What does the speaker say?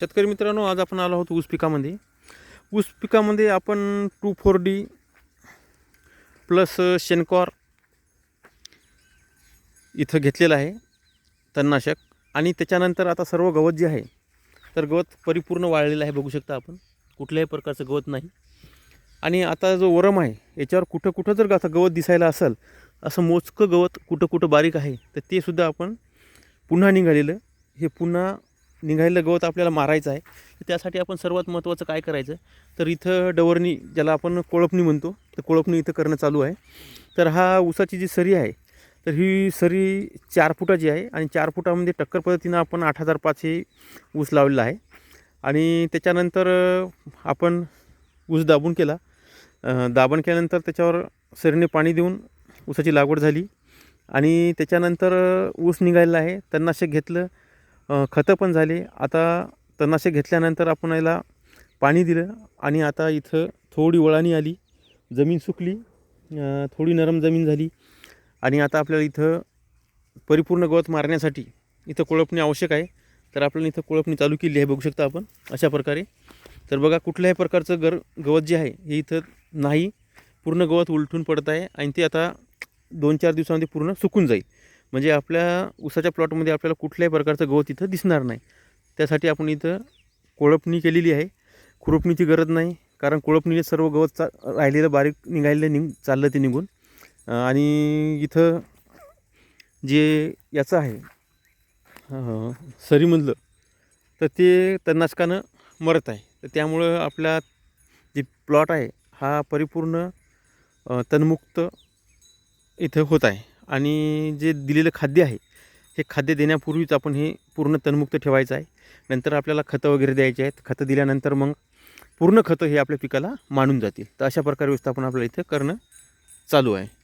शेतकरी मित्रांनो आज आपण आलो आहोत ऊस पिकामध्ये. ऊस पिकामध्ये आपण टू फोर डी प्लस शेनकॉर इथं घेतलेलं आहे तणनाशक. आणि त्याच्यानंतर आता सर्व गवत जे आहे तर गवत परिपूर्ण वाळलेलं आहे बघू शकता आपण. कुठल्याही प्रकारचं गवत नाही. आणि आता जो वरम आहे याच्यावर कुठं कुठं जर आता गवत दिसायला असेल असं मोजकं गवत कुठं कुठं बारीक आहे तर ते सुद्धा आपण पुन्हा निघालेलं. हे पुन्हा निघालेलं गवत आपल्याला मारायचं आहे तर त्यासाठी आपण सर्वात महत्त्वाचं काय करायचं? तर इथं डवरणी ज्याला आपण कोळपणी म्हणतो तर कोळपणी इथं करणं चालू आहे. तर हा ऊसाची जी सरी आहे तर ही सरी चार फुटाची आहे आणि चार फुटामध्ये टक्कर पद्धतीनं आपण आठ हजार पाच हे ऊस लावलेला आहे. आणि त्याच्यानंतर आपण ऊस दाबून केला. दाबण केल्यानंतर त्याच्यावर सरीने पाणी देऊन ऊसाची लागवड झाली. आणि त्याच्यानंतर ऊस निघालेला आहे. तणनाशक घेतलं. खतं पण झाले. आता तणनाशक घेतल्यानंतर आपण याला पाणी दिलं आणि आता इथं थोडी वळाणी आली जमीन सुकली थोडी नरम जमीन झाली. आणि आता आपल्याला इथं परिपूर्ण गवत मारण्यासाठी इथं कोळपणी आवश्यक आहे. तर आपल्याला इथं कोळपणी चालू केली आहे बघू शकता आपण. अशा प्रकारे. तर बघा कुठल्याही प्रकारचं गर गवत जे आहे हे इथं नाही. पूर्ण गवत उलटून पडत आहे आणि ते आता दोन चार दिवसामध्ये पूर्ण सुकून जाईल. म्हणजे आपल्या ऊसाच्या प्लॉटमध्ये आपल्याला कुठल्याही प्रकारचं गवत इथं दिसणार नाही. त्यासाठी आपण इथं कोळपणी केलेली आहे. खुरपणीची गरज नाही. कारण कोळपणीने सर्व गवत चा राहिलेलं बारीक निघालेलं निघ चाललं ते निघून. आणि इथं जे याचं आहे सरीमधलं तर ते तणनाशकानं मरत आहे. तर त्यामुळं आपला जे प्लॉट आहे हा परिपूर्ण तन्मुक्त तणमुक्त इथं होत आहे. आणि जे दिलेलं खाद्य आहे हे खाद्य देण्यापूर्वीच आपण हे पूर्ण तणमुक्त ठेवायचं आहे. नंतर आपल्याला खतं वगैरे द्यायचे आहेत. खतं दिल्यानंतर मग पूर्ण खतं हे आपल्या पिकाला मांडून जातील. तर अशा प्रकारे व्यवस्थापन आपल्याला इथं करणं चालू आहे.